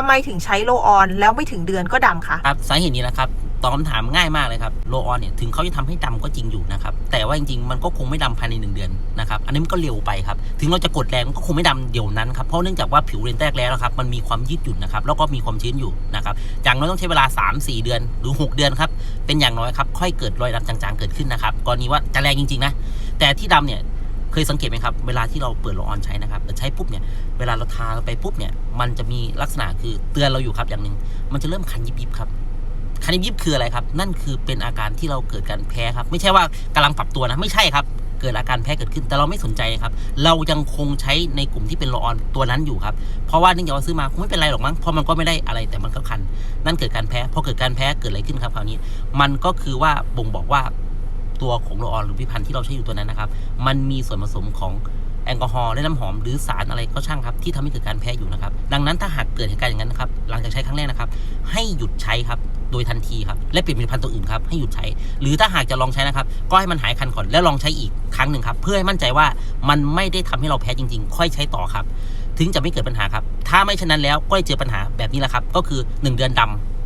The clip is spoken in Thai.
ทำไมถึงใช้โลออน แล้วไม่ถึงเดือนก็ดำคะครับสาเหตุนี้นะครับตอบคำถามง่ายมากเลยครับโลออนเนี่ยถึงเขาจะทำให้ดำก็จริงอยู่นะครับแต่ว่าจริงๆมันก็คงไม่ดำภายในหนึ่งเดือนนะครับอันนี้มันก็เร็วไปครับถึงเราจะกดแรงก็คงไม่ดำเดี๋ยวนั้นครับเพราะเนื่องจากว่าผิวเรียนแรกแล้วครับมันมีความยืดหยุ่นนะครับแล้วก็มีความชื้นอยู่นะครับอย่างน้อยต้องใช้เวลา 3-4 เดือนหรือ 6 เดือนครับเป็นอย่างน้อยครับค่อยเกิดรอยดำจางๆเกิดขึ้นนะครับกรณีว่าจะแรงจริงๆนะแต่ที่ดำเนี่ย เคยสังเกตไหมครับ เวลาที่เราเปิดโลออนใช้นะครับแต่ใช้ปุ๊บเนี่ย เวลาเราทาไปปุ๊บเนี่ย มันจะมีลักษณะคือเตือนเราอยู่ครับอย่างหนึ่ง มันจะเริ่มคันยิบๆครับคันยิบๆคืออะไรครับ นั่นคือเป็นอาการที่เราเกิดการแพ้ครับ ไม่ใช่ว่ากำลังปรับตัวนะ ไม่ใช่ครับ เกิดอาการแพ้เกิดขึ้น แต่เราไม่สนใจครับ เรายังคงใช้ในกลุ่มที่เป็นโลออนตัวนั้นอยู่ครับ เพราะว่าเนื่องจากว่าซื้อมาคงไม่เป็นไรหรอกมั้ง เพราะมันก็ไม่ได้อะไรแต่มันก็คัน นั่นเกิดการแพ้ พอเกิดการแพ้เกิดอะไรขึ้นครับคราวนี้ มันก็คือว่าบ่งบอกว่า ตัวของโลออนหรือผลิตภัณฑ์ที่เราใช้อยู่ตัวนั้นนะครับ มันมีส่วนผสมของแอลกอฮอล์และน้ำหอมหรือสารอะไรก็ช่างครับที่ทำให้เกิดการแพ้อยู่นะครับ ดังนั้นถ้าหากเกิดเหตุการณ์อย่างนั้นนะครับหลังจากใช้ครั้งแรกนะครับ ให้หยุดใช้ครับโดยทันทีครับและเปลี่ยนผลิตภัณฑ์ตัวอื่นครับให้หยุดใช้ หรือถ้าหากจะลองใช้นะครับ ก็ให้มันหายคันก่อนแล้วลองใช้อีกครั้งหนึ่งครับเพื่อให้มั่นใจว่ามันไม่ได้ทำให้เราแพ้จริง ๆ ค่อยใช้ต่อครับ ถึงจะไม่เกิดปัญหาครับ ถ้าไม่เช่นนั้นแล้วก็จะเจอปัญหาแบบนี้แหละครับ ก็คือ 1 เดือนดำ